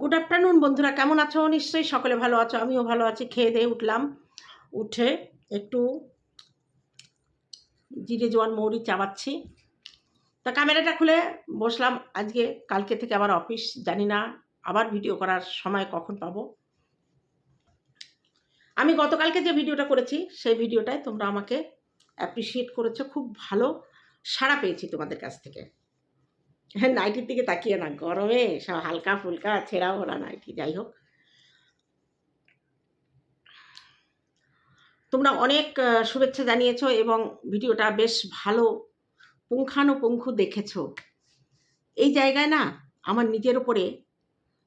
Good afternoon বন্ধুরা। কেমন আছো? নিশ্চয়ই সকলে ভালো আছো। আমিও ভালো আছি। খেয়ে দিয়ে উঠলাম। উঠে একটু জিরে, জোয়ান, মৌরি চাবাচ্ছি। তা ক্যামেরাটা খুলে বসলাম। আজকে কালকে থেকে আবার অফিস, জানি না আবার ভিডিও করার সময় কখন পাবো। আমি গতকালকে যে ভিডিওটা করেছি, সেই ভিডিওটায় তোমরা আমাকে অ্যাপ্রিসিয়েট করেছ। খুব ভালো সাড়া পেয়েছি তোমাদের কাছ থেকে। হ্যাঁ নাইটির দিকে তাকিয়ে না। গরমে সব হালকা ফুলকা ছেঁড়া ওরা নাইটি যাই হোক। তোমরা অনেক শুভেচ্ছা জানিয়েছো এবং ভিডিওটা বেশ ভালো পুঙ্খানুপুঙ্খু দেখেছ। এই জায়গায় না, আমার নিজের ওপরে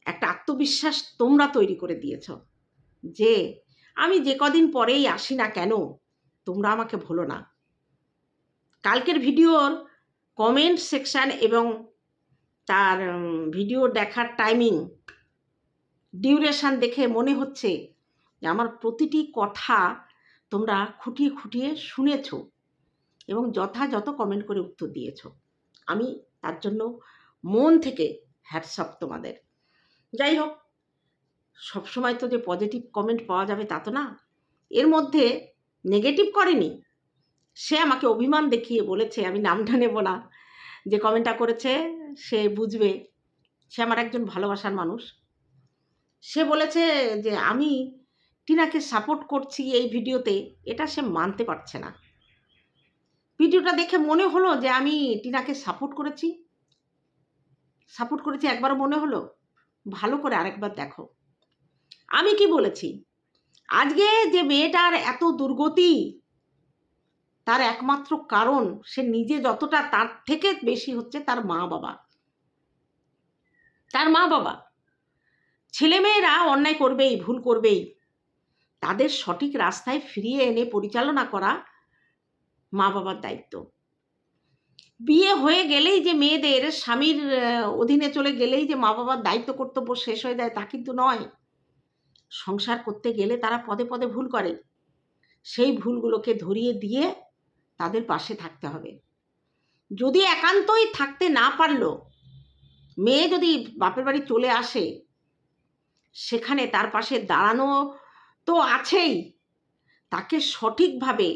একটা আত্মবিশ্বাস তোমরা তৈরি করে দিয়েছ যে, আমি যে কদিন পরেই আসি না কেন, তোমরা আমাকে ভুলো না। কালকের ভিডিওর কমেন্ট সেকশান এবং তার ভিডিও দেখার টাইমিং ডিউরেশন দেখে মনে হচ্ছে যে আমার প্রতিটি কথা তোমরা খুঁটিয়ে খুঁটিয়ে শুনেছো এবং যথাযথ কমেন্ট করে উত্তর দিয়েছ। আমি তার জন্য মন থেকে হ্যাটসঅপ তোমাদের। যাই হোক, সবসময় তো যে পজিটিভ কমেন্ট পাওয়া যাবে তা তো না। এর মধ্যে নেগেটিভ করেনি। সে আমাকে অভিমান দেখিয়ে বলেছে, আমি নামটা নেব না। যে কমেন্টটা করেছে, সে বুঝবে। সে আমার একজন ভালোবাসার মানুষ। সে বলেছে যে, আমি টিনাকে সাপোর্ট করছি এই ভিডিওতে, এটা সে মানতে পারছে না। ভিডিওটা দেখে মনে হলো যে, আমি টিনাকে সাপোর্ট করেছি। সাপোর্ট করেছি একবার মনে হলো। ভালো করে আরেকবার দেখো। আমি কি বলেছি? আজকে যে মেয়েটার এত দুর্গতি তার একমাত্র কারণ সে নিজে যতটা তার থেকে বেশি হচ্ছে তার মা বাবা। তার মা বাবা। ছেলেমেয়েরা অন্যায় করবেই, ভুল করবেই। তাদের সঠিক রাস্তায় ফিরিয়ে এনে পরিচালনা করা মা বাবার দায়িত্ব। বিয়ে হয়ে গেলেই যে মেয়েদের স্বামীর অধীনে চলে গেলেই যে মা বাবার দায়িত্ব কর্তব্য শেষ হয়ে যায় তা কিন্তু নয়। সংসার করতে গেলে তারা পদে পদে ভুল করে। সেই ভুলগুলোকে ধরিয়ে দিয়ে তাদের পাশে থাকতে হবে। যদি একান্তই থাকতে না পারল, মেয়ে যদি বাপের বাড়ি চলে আসে, সেখানে তার পাশে দাঁড়ানো তো আছেই, তাকে সঠিকভাবে,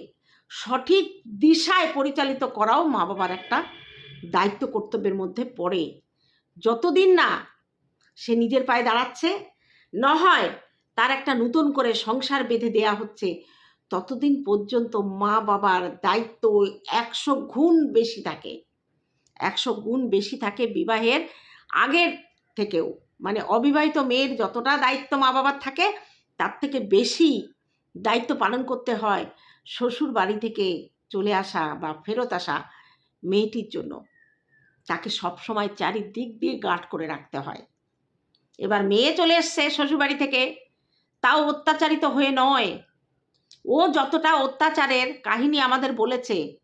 সঠিক দিশায় পরিচালিত করাও মা বাবার একটা দায়িত্ব কর্তব্যের মধ্যে পড়ে। যতদিন না সে নিজের পায়ে দাঁড়াচ্ছে নহয় তার একটা নতুন করে সংসার বেঁধে দেয়া হচ্ছে ততদিন পর্যন্ত মা বাবার দায়িত্ব একশো গুণ বেশি থাকে। একশো গুণ বেশি থাকে বিবাহের আগের থেকেও। মানে অবিবাহিত মেয়ের যতটা দায়িত্ব মা বাবার থাকে, তার থেকে বেশি দায়িত্ব পালন করতে হয় শ্বশুর বাড়ি থেকে চলে আসা বা ফেরত আসা মেয়েটির জন্য। তাকে সবসময় চারিদিক দিয়ে গার্ড করে রাখতে হয়। এবার মেয়ে চলে এসছে শ্বশুরবাড়ি থেকে। তাও অত্যাচারিত হয়ে নয়। ও যতটা অত্যাচারের কাহিনী আমাদের বলেছে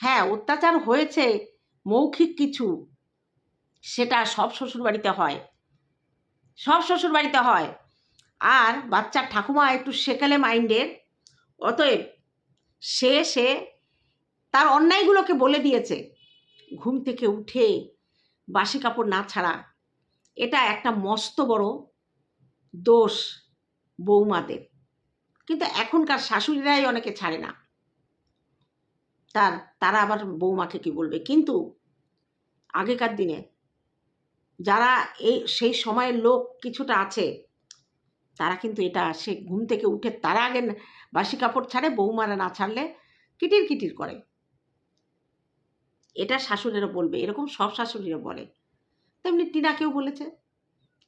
হ্যাঁ অত্যাচার হয়েছে, মৌখিক কিছু, সেটা সব শ্বশুরবাড়িতে হয়, সব শ্বশুরবাড়িতে হয়। আর বাচ্চার ঠাকুমা একটু সেকেলে মাইন্ডের, অতএব সে সে তার অন্যায়গুলোকে বলে দিয়েছে, ঘুম থেকে উঠে বাসি কাপড় না ছাড়া। এটা একটা মস্ত বড় দোষ বৌমাদের। কিন্তু এখনকার শাশুড়িরাই অনেকে ছাড়ে না। তার, তারা আবার বৌমাকে কি বলবে? কিন্তু আগেকার দিনে যারা এই, সেই সময়ের লোক কিছুটা আছে, তারা কিন্তু এটা, সে ঘুম থেকে উঠে তারা আগে বাসি কাপড় ছাড়ে, বৌমারা না ছাড়লে কিটির কিটির করে। এটা শাশুড়েরও বলবে, এরকম সব শাশুড়িরা বলে। তেমনি টিনাকেও বলেছে।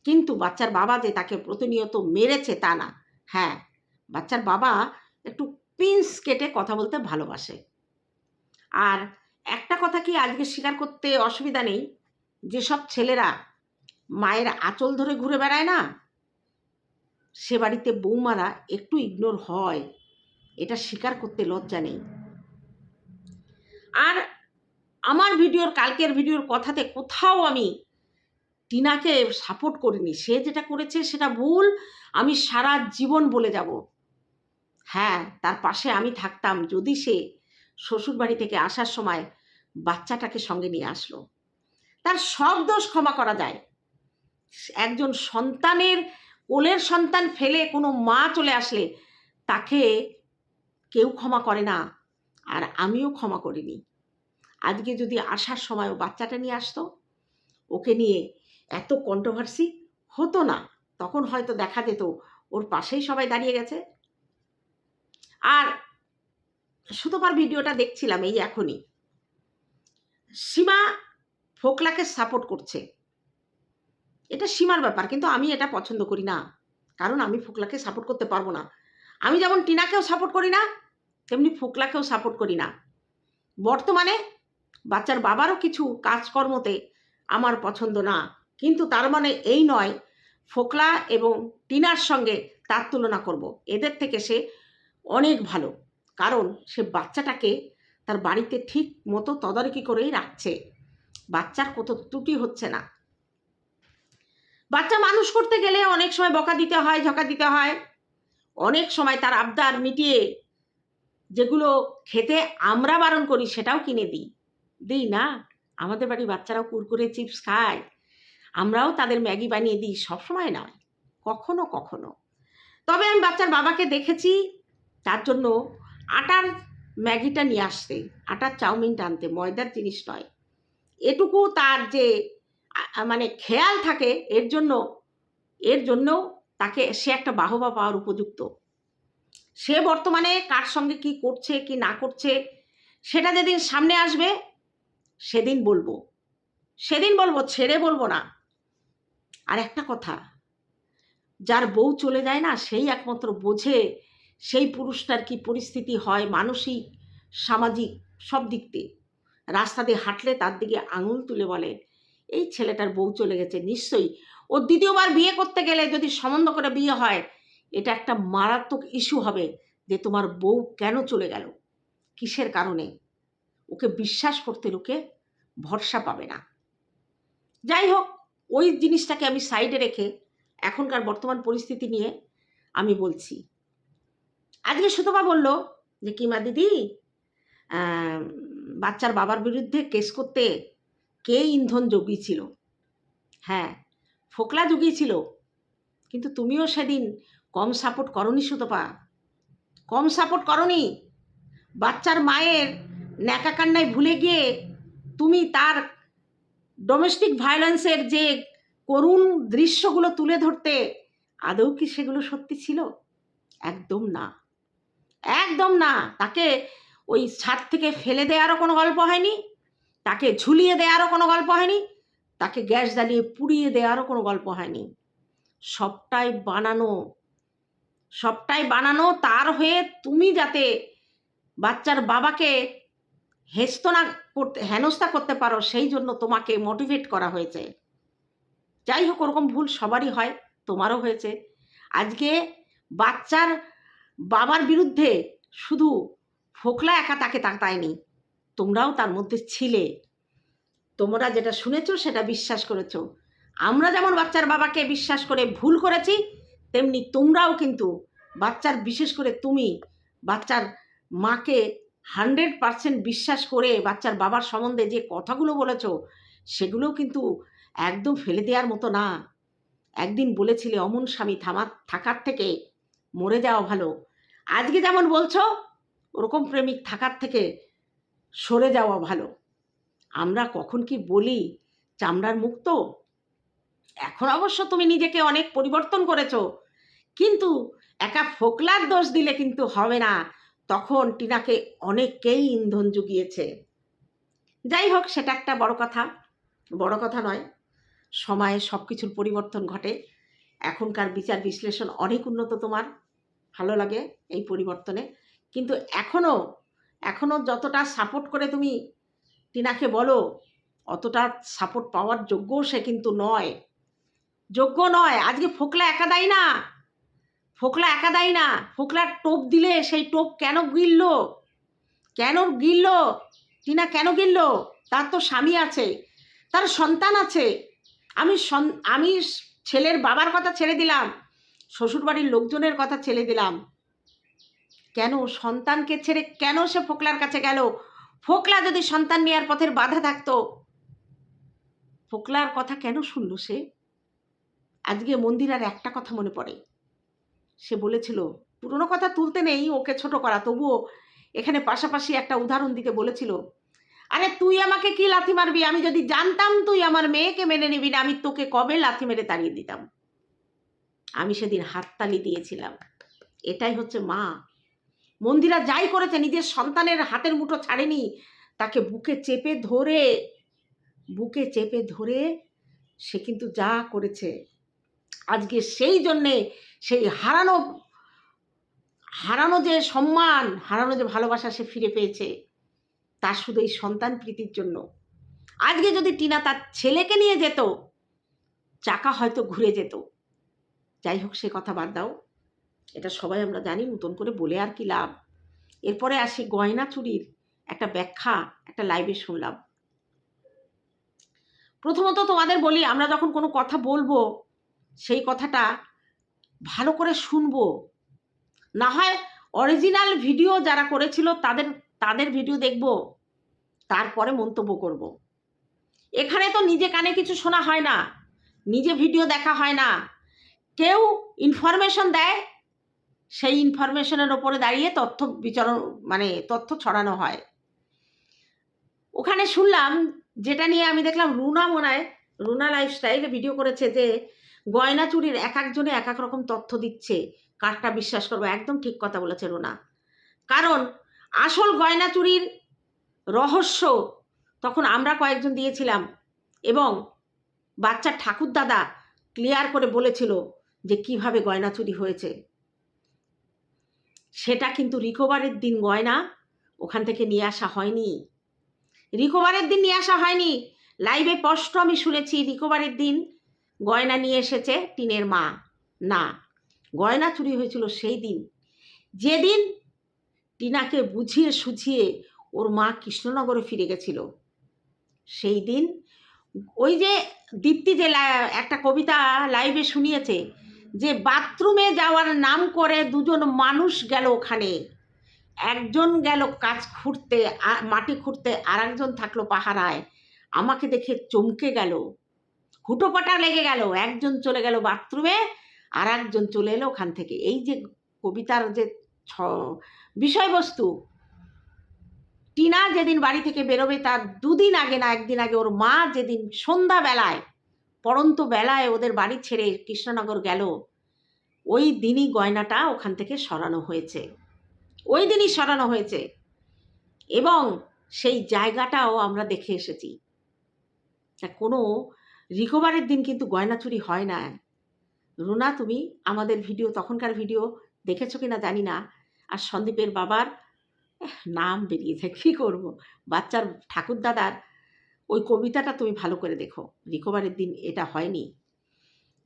কিন্তু বাচ্চার বাবা যে তাকে প্রতিনিয়ত মেরেছে তা না। হ্যাঁ বাচ্চার বাবা একটু পিন্স কেটে কথা বলতে ভালোবাসে। আর একটা কথা কি আজকে স্বীকার করতে অসুবিধা নেই? যেসব ছেলেরা মায়ের আঁচল ধরে ঘুরে বেড়ায় না, সে বাড়িতে বৌমারা একটু ইগনোর হয়, এটা স্বীকার করতে লজ্জা নেই। আর আমার ভিডিওর, কালকের ভিডিওর কথাতে কোথাও আমি টিনাকে সাপোর্ট করিনি। সে যেটা করেছে সেটা ভুল, আমি সারা জীবন বলে যাব। হ্যাঁ তার পাশে আমি থাকতাম যদি সে শ্বশুরবাড়ি থেকে আসার সময় বাচ্চাটাকে সঙ্গে নিয়ে আসলো। তার সব দোষ ক্ষমা করা যায়। একজন সন্তানের কোলের সন্তান ফেলে কোনো মা চলে আসলে তাকে কেউ ক্ষমা করে না আর আমিও ক্ষমা করিনি। আজকে যদি আসার সময় ও বাচ্চাটা নিয়ে আসতো, ওকে নিয়ে এত কন্ট্রোভার্সি হতো না। তখন হয়তো দেখা যেত ওর পাশেই সবাই দাঁড়িয়ে গেছে। আর সুতোপার ভিডিওটা দেখছিলাম এই এখনই। সীমা ফোকলাকে সাপোর্ট করছে। এটা সীমার ব্যাপার, কিন্তু আমি এটা পছন্দ করি না। কারণ আমি ফোকলাকে সাপোর্ট করতে পারব না। আমি যেমন টিনাকেও সাপোর্ট করি না, তেমনি ফোকলাকেও সাপোর্ট করি না। বর্তমানে বাচ্চার বাবারও কিছু কাজকর্মতে আমার পছন্দ না। কিন্তু তার মানে এই নয় ফোকলা এবং টিনার সঙ্গে তার তুলনা করব। এদের থেকে সে অনেক ভালো। কারণ সে বাচ্চাটাকে তার বাড়িতে ঠিক মতো তদারকি করেই রাখছে। বাচ্চার কত ত্রুটি হচ্ছে না। বাচ্চা মানুষ করতে গেলে অনেক সময় বকা দিতে হয়, ঝকা দিতে হয়। অনেক সময় তার আবদার মিটিয়ে যেগুলো খেতে আমরা বারণ করি সেটাও কিনে দিই। দিই না। আমাদের বাড়ির বাচ্চারাও কুরকুরে চিপস খায়। আমরাও তাদের ম্যাগি বানিয়ে দিই। সবসময় নয়। কখনো কখনো। তবে আমি বাচ্চার বাবাকে দেখেছি তার জন্য আটার ম্যাগিটা নিয়ে আসতে আটার চাউমিনটা আনতে ময়দার জিনিস নয়। এটুকু তার যে মানে খেয়াল থাকে, এর জন্য এর জন্য তাকে, সে একটা বাহবা পাওয়ার উপযুক্ত। সে বর্তমানে কার সঙ্গে কি করছে, কি না করছে, সেটা যেদিন সামনে আসবে, সেদিন বলব। সেদিন বলব, ছেড়ে বলব না। আর একটা কথা, যার বউ চলে যায় না, সেই একমাত্র বোঝে সেই পুরুষটার কি পরিস্থিতি হয়? মানসিক, সামাজিক সব দিক দিয়ে। রাস্তা দিয়ে হাঁটলে তার দিকে আঙুল তুলে বলে, এই ছেলেটার বউ চলে গেছে, নিশ্চয়ই। ও দ্বিতীয়বার বিয়ে করতে গেলে যদি সম্বন্ধ করে বিয়ে হয়, এটা একটা মারাত্মক ইস্যু হবে যে তোমার বউ কেন চলে গেল? কিসের কারণে? ওকে বিশ্বাস করতে লোকে ভরসা পাবে না। যাই হোক, ওই জিনিসটাকে আমি সাইডে রেখে এখনকার বর্তমান পরিস্থিতি নিয়ে আমি বলছি আজকে সুতপা বলল যে কিমা দিদি? বাচ্চার বাবার বিরুদ্ধে কেস করতে কে ইন্ধন জুগিয়েছিল? হ্যাঁ ফোকলা জুগিয়েছিল। কিন্তু তুমিও সেদিন কম সাপোর্ট করনি সুতপা। কম সাপোর্ট করনি। বাচ্চার মায়ের ন্যাকা কান্নায় ভুলে গিয়ে তুমি তার ডোমেস্টিক ভায়োলেন্সের যে করুণ দৃশ্যগুলো তুলে ধরতে, আদৌ কি সেগুলো সত্যি ছিল? একদম না। একদম না। তাকে ওই ছাদ থেকে ফেলে দেওয়ারও কোনো গল্প হয়নি। তাকে ঝুলিয়ে দেওয়ারও কোনো গল্প হয়নি। তাকে গ্যাস জ্বালিয়ে পুড়িয়ে দেওয়ারও কোনো গল্প হয়নি। সবটাই বানানো। সবটাই বানানো তার হয়ে তুমি যাতে বাচ্চার বাবাকে হেস্তনা করতে, হেনস্থা করতে পারো, সেই জন্য তোমাকে মোটিভেট করা হয়েছে। যাই হোক, ওরকম ভুল সবারই হয়, তোমারও হয়েছে। আজকে বাচ্চার বাবার বিরুদ্ধে শুধু ফোকলা একা তাকে তাকায়নি, তোমরাও তার মধ্যে ছিলে। তোমরা যেটা শুনেছো সেটা বিশ্বাস করেছ। আমরা যেমন বাচ্চার বাবাকে বিশ্বাস করে ভুল করেছি, তেমনি তোমরাও কিন্তু বাচ্চার, বিশেষ করে তুমি বাচ্চার মাকে হান্ড্রেড পারসেন্ট বিশ্বাস করে বাচ্চার বাবার সম্বন্ধে যে কথাগুলো বলেছ সেগুলোও কিন্তু একদম ফেলে দেওয়ার মতো না। একদিন বলেছিলে, অমন স্বামী থামা থাকার থেকে মরে যাওয়া ভালো। আজকে যেমন বলছো, ওরকম প্রেমিক থাকার থেকে সরে যাওয়া ভালো। আমরা কখন কি বলি, চামড়ার মুক্ত এখন অবশ্য তুমি নিজেকে অনেক পরিবর্তন করেছ। কিন্তু একা ফোকলার দোষ দিলে কিন্তু হবে না। তখন টিনাকে অনেককেই ইন্ধন জুগিয়েছে। যাই হোক, সেটা একটা বড় কথা। বড় কথা নয়, সময়ে সব কিছুর পরিবর্তন ঘটে। এখনকার বিচার বিশ্লেষণ অনেক উন্নত তোমার। ভালো লাগে এই পরিবর্তনে। কিন্তু এখনও এখনও যতটা সাপোর্ট করে তুমি টিনাকে বলো, অতটা সাপোর্ট পাওয়ার যোগ্যও সে কিন্তু নয়। যোগ্য নয়। আজকে ফোকলা একা দেয় না। ফোকলা একা দেয় না। ফোকলার টোপ দিলে সেই টোপ কেন গিলল? কেন গিলল? টিনা কেন গিলল? তার তো স্বামী আছে, তার সন্তান আছে। আমি আমি ছেলের বাবার কথা ছেড়ে দিলাম। শ্বশুরবাড়ির লোকজনের কথা ছেড়ে দিলাম। কেন? সন্তানকে ছেড়ে কেন সে ফোকলার কাছে গেল? ফোকলা যদি সন্তান নেওয়ার পথের বাধা থাকতো। ফোকলার কথা কেন শুনল সে? আজকে মন্দিরার একটা কথা মনে পড়ে। সে বলেছিল, পুরনো কথা তুলতে নেই, ওকে ছোট করা। তবুও এখানে পাশাপাশি একটা উদাহরণ দিতে বলেছিল, আরে তুই আমাকে কি লাথি মারবি? আমি যদি জানতাম তুই আমার মেয়েকে মেনে নিবি না, আমি তোকে কবে লাথি মেরে তাড়িয়ে দিতাম? আমি সেদিন হাততালি দিয়েছিলাম। এটাই হচ্ছে মা। মন্দিরা যাই করেছে, নিজের সন্তানের হাতের মুঠো ছাড়েনি। তাকে বুকে চেপে ধরে, বুকে চেপে ধরে সে কিন্তু যা করেছে। আজকে সেই জন্যে সেই হারানো হারানো যে সম্মান, হারানো যে ভালোবাসা সে ফিরে পেয়েছে তার শুধু এই সন্তান প্রীতির জন্য। আজকে যদি টিনা তার ছেলেকে নিয়ে যেত, চাকা হয়তো ঘুরে যেত। যাই হোক, সে কথা বাদ দাও। এটা সবাই আমরা জানি, নতুন করে বলে আর কি লাভ। এরপরে আসি গয়না চুরির একটা ব্যাখ্যা, একটা লাইভে শুনলাম। প্রথমত তোমাদের বলি, আমরা যখন কোনো কথা বলব, সেই কথাটা ভালো করে শুনব। না হয় অরিজিনাল ভিডিও যারা করেছিল, তাদের তাদের ভিডিও দেখব, তারপরে মন্তব্য করব। এখানে তো নিজে কানে কিছু শোনা হয় না, নিজে ভিডিও দেখা হয় না। কেউ ইনফরমেশন দেয়, সেই ইনফরমেশনের ওপরে দাঁড়িয়ে তথ্য বিচরণ মানে তথ্য ছড়ানো হয়। ওখানে শুনলাম, যেটা নিয়ে আমি দেখলাম, রুনা মনায়, রুনা লাইফস্টাইলে ভিডিও করেছে যে, গয়না চুরির এক একজনে এক এক রকম তথ্য দিচ্ছে। কারটা বিশ্বাস করব, একদম ঠিক কথা বলেছে রুনা। কারণ, আসল গয়না চুরির রহস্য তখন আমরা কয়েকজন দিয়েছিলাম এবং বাচ্চার ঠাকুর দাদা ক্লিয়ার করে বলেছিল যে কীভাবে গয়না চুরি হয়েছে। সেটা কিন্তু রিকভারের দিন গয়না ওখান থেকে নিয়ে আসা হয়নি। রিকভারের দিন নিয়ে আসা হয়নি। লাইভে স্পষ্ট আমি শুনেছি রিকভারের দিন গয়না নিয়ে এসেছে টিনের মা। না, গয়না চুরি হয়েছিল সেই দিন। যেদিন টিনাকে বুঝিয়ে সুঝিয়ে ওর মা কৃষ্ণনগরে ফিরে গেছিল, সেই দিন ওই যে দীপ্তি যে একটা কবিতা লাইভে শুনিয়েছে যে বাথরুমে যাওয়ার নাম করে দুজন মানুষ গেল ওখানে। একজন গেল কাজ খুঁড়তে মাটি খুঁড়তে আর একজন থাকল পাহারায়। আমাকে দেখে চমকে গেল। হুটোপাটা লেগে গেল। একজন চলে গেল বাথরুমে আর একজন চলে এলো ওখান থেকে। এই যে কবিতার যে বিষয়বস্তু, টিনা যেদিন বাড়ি থেকে বেরোবে তার দুদিন আগে না, একদিন আগে ওর মা যেদিন সন্ধ্যাবেলায় পড়ন্ত বেলায় ওদের বাড়ি ছেড়ে কৃষ্ণনগর গেল। ওই দিনই গয়নাটা ওখান থেকে সরানো হয়েছে। ওই দিনই সরানো হয়েছে। এবং সেই জায়গাটাও আমরা দেখে এসেছি। তা কোনো রিকভারের দিন কিন্তু গয়না চুরি হয় না। রুনা, তুমি আমাদের ভিডিও, তখনকার ভিডিও দেখেছ কি না জানি না। আর সন্দীপের বাবার নাম বেরিয়েছে কী করব? বাচ্চার ঠাকুর দাদার ওই কবিতাটা তুমি ভালো করে দেখো। রিকভারের দিন এটা হয়নি।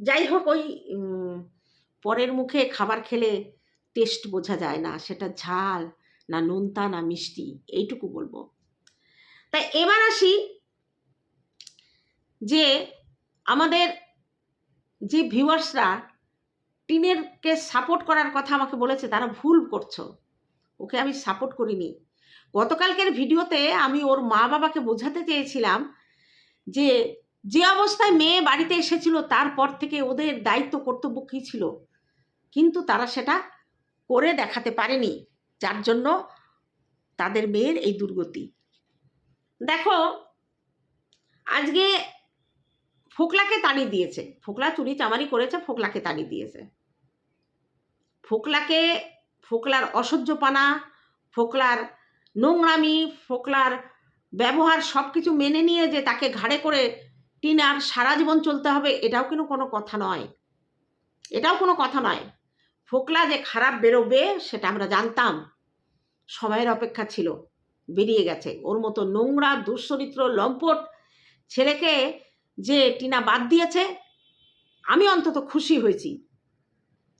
যাই হোক, ওই পরের মুখে খাবার খেলে টেস্ট বোঝা যায় না, সেটা ঝাল না নোনতা না মিষ্টি, এইটুকু বলব। তাই এবার আসি যে আমাদের যে ভিউয়ার্সরা টিনেরকে সাপোর্ট করার কথা আমাকে বলেছে, তারা ভুল করছ। ওকে আমি সাপোর্ট করিনি। গতকালকের ভিডিওতে আমি ওর মা বাবাকে বোঝাতে চেয়েছিলাম যে যে অবস্থায় মেয়ে বাড়িতে এসেছিল তারপর থেকে ওদের দায়িত্ব, কর্তব্য কী ছিল? কিন্তু তারা সেটা করে দেখাতে পারেনি। যার জন্য তাদের মেয়ের এই দুর্গতি। দেখো, আজকে ফোকলাকে তাড়িয়ে দিয়েছে। ফোকলা চুরি চামারি করেছে, ফোকলাকে তাড়িয়ে দিয়েছে। ফোকলাকে, ফোকলার অসহ্যপানা, ফোকলার নোংরামি, ফোকলার ব্যবহার সব কিছু মেনে নিয়ে যে তাকে ঘাড়ে করে টিনার সারা জীবন চলতে হবে, এটাও কিন্তু কোনো কথা নয়। এটাও কোনো কথা নয়। ফোকলা যে খারাপ বেরোবে, সেটা আমরা জানতাম। সময়ের অপেক্ষা ছিল, বেরিয়ে গেছে। ওর মতো নোংরা দুশ্চরিত্র লম্পট ছেলেকে যে টিনা বাদ দিয়েছে, আমি অন্তত খুশি হয়েছি।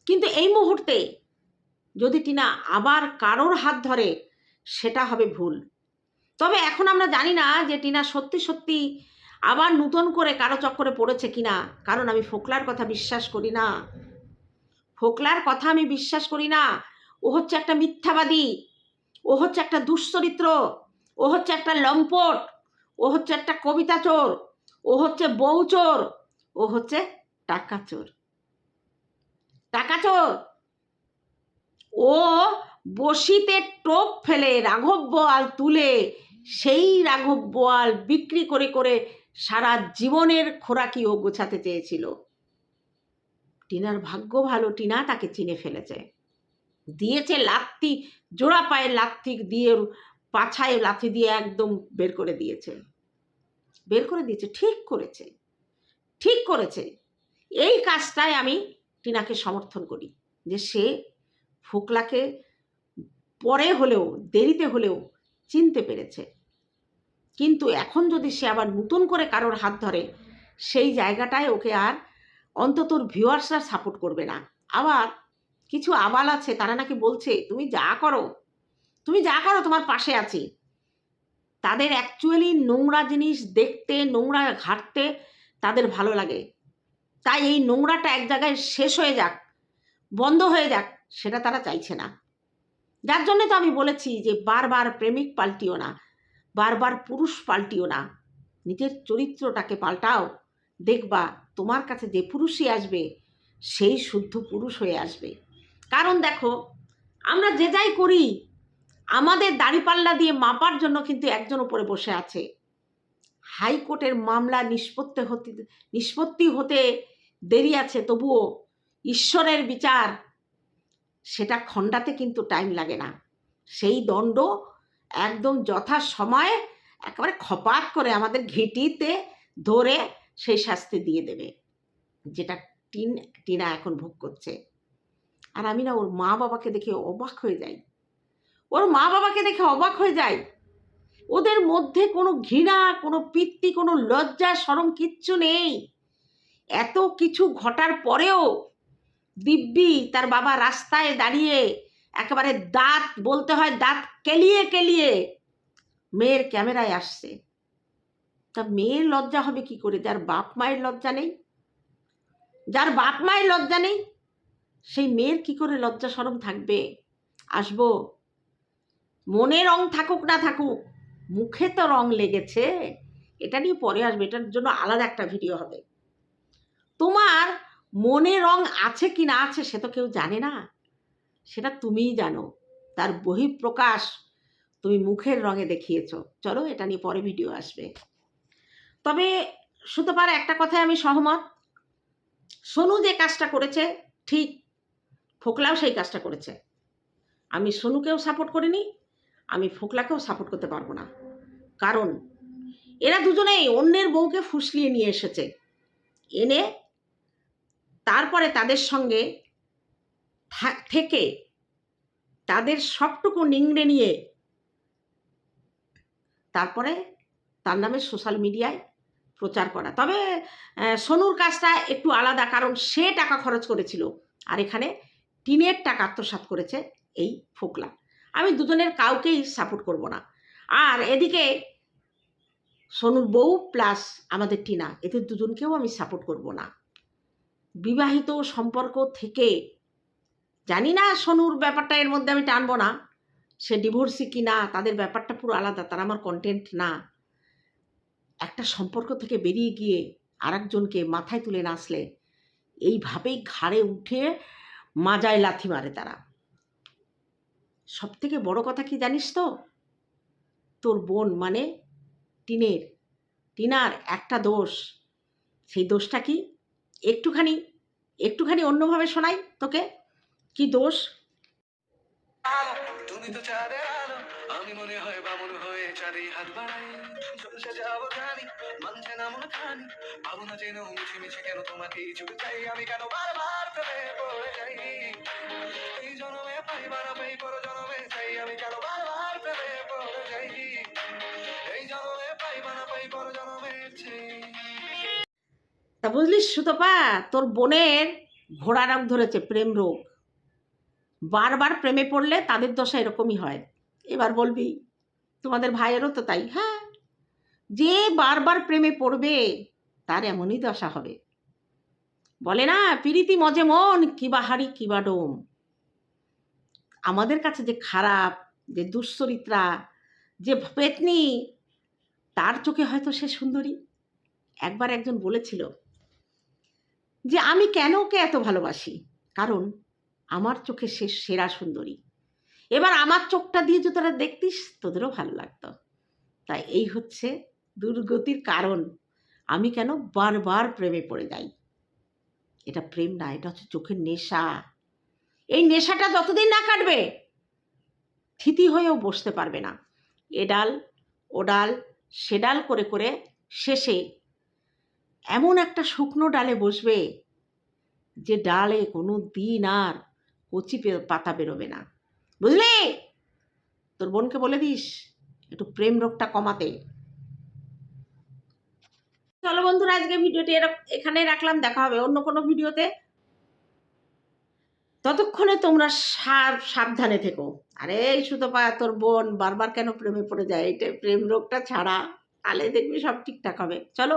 কিন্তু এই মুহূর্তে যদি টিনা আবার কারোর হাত ধরে সেটা হবে ভুল। তবে এখন আমরা জানি না যে টিনা সত্যি সত্যি আবার নতুন করে কারও চক্করে পড়েছে কিনা, কারণ আমি ফোকলার কথা বিশ্বাস করি না। ফোকলার কথা আমি বিশ্বাস করি না। ও হচ্ছে একটা মিথ্যাবাদী, ও হচ্ছে একটা দুশ্চরিত্র, ও হচ্ছে একটা লম্পট, ও হচ্ছে একটা কবিতা চোর, ও হচ্ছে বউ চোর, ও হচ্ছে টাকা চোর। টাকা চোর! ও বসিতে টোপ ফেলে রাঘব বোয়াল তুলে, সেই রাঘব বোয়াল বিক্রি করে করে সারা জীবনের খোরাকি ও গোছাতে চেয়েছিল। টিনার ভাগ্য ভালো, টিনা তাকে চিনে ফেলেছে। দিয়েছে লাত্তি, জোড়া পায়ে লাত্তি দিয়ে, পাছায় লাথি দিয়ে একদম বের করে দিয়েছে। বের করে দিয়েছে, ঠিক করেছে। ঠিক করেছে। এই কাজটায় আমি টিনাকে সমর্থন করি যে সে ফোকলাকে পরে হলেও, দেরিতে হলেও চিনতে পেরেছে। কিন্তু এখন যদি সে আবার নতুন করে কারোর হাত ধরে, সেই জায়গাটায় ওকে আর অন্তত ভিউয়ার্সরা সাপোর্ট করবে না। আবার কিছু আবাল আছে, তারা নাকি বলছে, তুমি যা করো, তুমি যা করো, তোমার পাশে আছি। তাদের অ্যাকচুয়ালি নোংরা জিনিস দেখতে, নোংরা ঘাটতে তাদের ভালো লাগে। তাই এই নোংরাটা এক জায়গায় শেষ হয়ে যাক, বন্ধ হয়ে যাক। সেটা তারা চাইছে না। যার জন্য তো আমি বলেছি যে বারবার প্রেমিক পাল্টিও না, বারবার পুরুষ পাল্টিও না। নিজের চরিত্রটাকে পাল্টাও। দেখবা তোমার কাছে যে পুরুষই আসবে, সেই শুদ্ধ পুরুষ হয়ে আসবে। কারণ দেখো, আমরা যে যাই করি, আমাদের দাড়িপাল্লা দিয়ে মাপার জন্য কিন্তু একজন উপরে বসে আছে। হাইকোর্টের মামলা নিষ্পত্তি হতে নিষ্পত্তি হতে দেরি আছে তবুও ঈশ্বরের বিচার সেটা খণ্ডাতে কিন্তু টাইম লাগে না। সেই দণ্ড একদম যথা সময়ে একেবারে খপাত করে আমাদের ঘেঁটিতে ধরে সেই শাস্তি দিয়ে দেবে, যেটা টিন, টিনা এখন ভোগ করছে। আর আমি না ওর মা বাবাকে দেখে অবাক হয়ে যাই। ওর মা বাবাকে দেখে অবাক হয়ে যাই। ওদের মধ্যে কোনো ঘৃণা, কোনো পিত্তি, কোনো লজ্জা সরম কিচ্ছু নেই। এত কিছু ঘটার পরেও দিব্যি তার বাবা রাস্তায় দাঁড়িয়ে একেবারে দাঁত বলতে হয় দাঁত কেলিয়ে কেলিয়ে মেয়ের ক্যামেরায় আসছে। তা মেয়ের লজ্জা হবে কি করে? যার বাপ মায়ের লজ্জা নেই, যার বাপ মায়ের লজ্জা নেই, সেই মেয়ের কি করে লজ্জা সরম থাকবে? আসব। মনে রং থাকুক না থাকুক, মুখে তো রং লেগেছে। এটা নিয়ে পরে আসবে, এটার জন্য আলাদা একটা ভিডিও হবে। তোমার মনে রং আছে কি না আছে সে তো কেউ জানে না। সেটা তুমিই জানো। তার বহিঃপ্রকাশ তুমি মুখের রঙে দেখিয়েছ। চলো, এটা নিয়ে পরে ভিডিও আসবে। তবে শুধু পারে একটা কথায় আমি সহমত। সোনু যে কাজটা করেছে, ঠিক ফোকলাও সেই কাজটা করেছে। আমি সোনুকেও সাপোর্ট করিনি, আমি ফোকলাকেও সাপোর্ট করতে পারব না। কারণ এরা দুজনেই অন্যের বউকে ফুসলিয়ে নিয়ে এসেছে। এনে তারপরে তাদের সঙ্গে থেকে তাদের সবটুকু নিংড়ে নিয়ে তারপরে তার নামে সোশ্যাল মিডিয়ায় প্রচার করা। তবে সোনুর কাজটা একটু আলাদা কারণ সে টাকা খরচ করেছিল আর এখানে টিনের টাকা আত্মসাৎ করেছে এই ফোকলা। আমি দুজনের কাউকেই সাপোর্ট করব না। আর এদিকে সোনুর বউ প্লাস আমাদের টিনা, এদের দুজনকেও আমি সাপোর্ট করব না। বিবাহিত সম্পর্ক থেকে, জানি না সোনুর ব্যাপারটা এর মধ্যে আমি টানবো না, সে ডিভোর্সি কি না তাদের ব্যাপারটা পুরো আলাদা, তারা আমার কন্টেন্ট না। একটা সম্পর্ক থেকে বেরিয়ে গিয়ে আরেকজনকে মাথায় তুলে নাচলে এইভাবেই ঘাড়ে উঠে মাজায় লাথি মারে তারা। সব থেকে বড় কথা কি জানিস তো? তোর বোন মানে টিনের, টিনার একটা দোষ, সেই দোষটা কি? একটুখানি একটুখানি অন্যভাবে শোনাই তোকে? কি দোষ? তুমি তো চাঁদের আলো, আমি মনে হয় বামন হয়ে চাঁদে হাত বাড়াই। চলছে যাব জানি, মানছে না মনে খানি, পাবো না যেন মিছে মিছে কেন তোমাকে জুড়ে চাই। আমি কেন বারবার প্রেমে পড়ে যাই? এই জনমে পাই বারা পাই পর জনমে চাই। আমি কেন তা বুঝলি সুতপা, তোর বোনের ঘোড়া রোগ ধরেছে, প্রেম রোগ। বারবার প্রেমে পড়লে তাদের দশা এরকমই হয়। এবার বলবি, তোমাদের ভাইয়েরও তো তাই হ্যাঁ। যে বারবার প্রেমে পড়বে, তার এমনই দশা হবে। বলে না, পিরিতি মজে মন কিবা হাড়ি কিবা ডোম। আমাদের কাছে যে খারাপ, যে দুশ্চরিত্রা, যে পেতনি, তার চোখে হয়তো সে সুন্দরী। একবার একজন বলেছিল যে আমি কেন ওকে এত ভালোবাসি? কারণ আমার চোখে সে সেরা সুন্দরী। এবার আমার চোখটা দিয়ে যদি তোরা দেখতিস, তোদেরও ভালো লাগতো। তাই এই হচ্ছে দুর্গতির কারণ। আমি কেন বারবার প্রেমে পড়ে যাই? এটা প্রেম না, এটা হচ্ছে চোখের নেশা। এই নেশাটা যতদিন না কাটবে, থিতি হয়েও বসতে পারবে না। এডাল ওডাল সেডাল করে করে শেষে এমন একটা শুকনো ডালে বসবে যে ডালে কোনো দিন আর কচি পাতা বেরোবে না। বুঝলি? তোর বোনকে বলে দিস, একটু প্রেম রোগটা কমাতে। চলো বন্ধুরা, আজকে ভিডিওটি এখানেই রাখলাম, দেখা হবে অন্য কোনো ভিডিওতে। ততক্ষণে তোমরা সাবধানে থেকো। আরে এই শুধু পা তোর বোন বারবার কেন প্রেমে পড়ে যায়? এটা প্রেম রোগটা ছাড়া, তাহলে দেখবি সব ঠিকঠাক হবে। চলো।